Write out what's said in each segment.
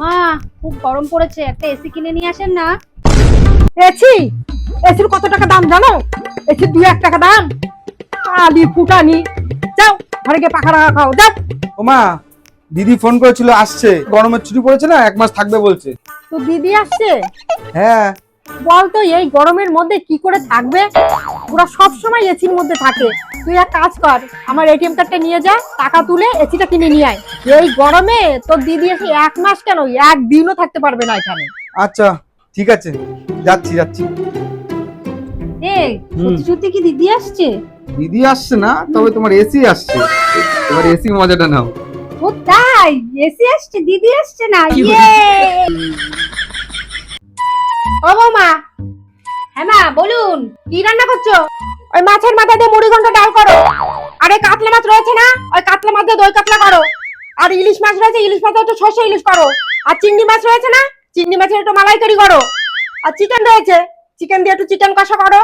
মা খুব গরম পড়েছে একটা এসি কিনে নিয়ে আসেন না। এসি? এসির কত টাকা দাম জানো? এসির দুই এক টাকা দাম। আলি ফুটানি। যাও ঘরে গিয়ে পাখা রাখা খাও যাও। ওমা দিদি ফোন করেছিল আসছে। গরমের ছুটি পড়েছে না এক মাস থাকবে বলছে। তো দিদি আসছে? হ্যাঁ। বল তো এই গরমের মধ্যে কি করে থাকবে? ওরা সব সময় এসির মধ্যে থাকে। তুই এক কাজ কর আমার এটিএম কার্ডটা নিয়ে যা টাকা তুলে এসিটা কিনে নিয়ে আয়। এই গরমে তোর দিদি এসে এক মাস কেন? একদিনও থাকতে পারবে না এখানে। আচ্ছা ঠিক আছে। যাচ্ছি যাচ্ছি। সত্যি সত্যি কি দিদি আসছে? দিদি আসছে না তবে তোমার এসি আসছে। এবার এসি মজাটা নাও। ও তাই এসি আসছে দিদি আসছে না ইয়ে! ও বৌমা হ্যাঁ মা বলুন কি রান্না করছ? ওই মাছের মাথা দিয়ে মুড়ি ঘন্ট ডাল করো। আরে কাতলা মাছ রয়েছে না? ওই কাতলা মাছ দিয়ে দই কাতলা করো। আর ইলিশ মাছ রয়েছে ইলিশ মাছ একটু সর্ষে ইলিশ করো। আর চিংড়ি মাছ রয়েছে না? চিংড়ি মাছের একটু মালাইকারি করো। আর চিকেন রয়েছে। চিকেন দিয়ে একটু চিকেন কষা করো।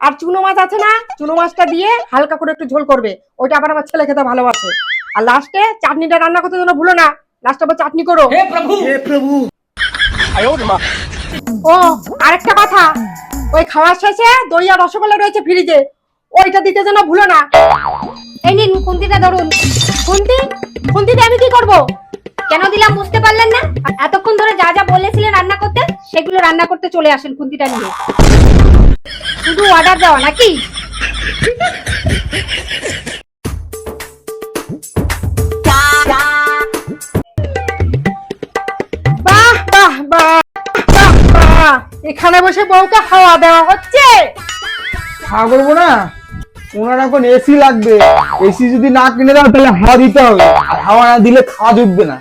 আর চুনো মাছ আছে না? চুনো মাছটা দিয়ে হালকা করে একটু ঝোল করবে। ওইটা আবার আমার ছেলে খেতে ভালোবাসে। আর লাস্টে চাটনিটা রান্না করতে যেন ভুলো না। লাস্টে আবার চাটনি করো। ও আরেকটা কথা। ওই খাওয়ার শেষে দই আর রসগোল্লা রয়েছে ফ্রিজে ওইটা দিতে যেন ভুলো না। এই নিন খুন্তিটা ধরুন। খুন্তি? খুন্তি দিয়ে আমি কি করব? কেন দিলাম বুঝতে পারলেন না? এতক্ষণ ধরে যা যা বলেছিলেন রান্না করতে সেগুলো রান্না করতে চলে আসেন খুন্তিটা নিয়ে। শুধু অর্ডার দেওয়া নাকি? বাহ বাহ বাহ। এখানে বসে বউকে খাওয়া দেওয়া হচ্ছে। হাওয়া করব না? ওনার এখন এসি লাগবে। এসি যদি না কিনে দাও তাহলে হাওয়া দিতে হবে। আর হাওয়া না দিলে খাওয়া ঢুকবে না।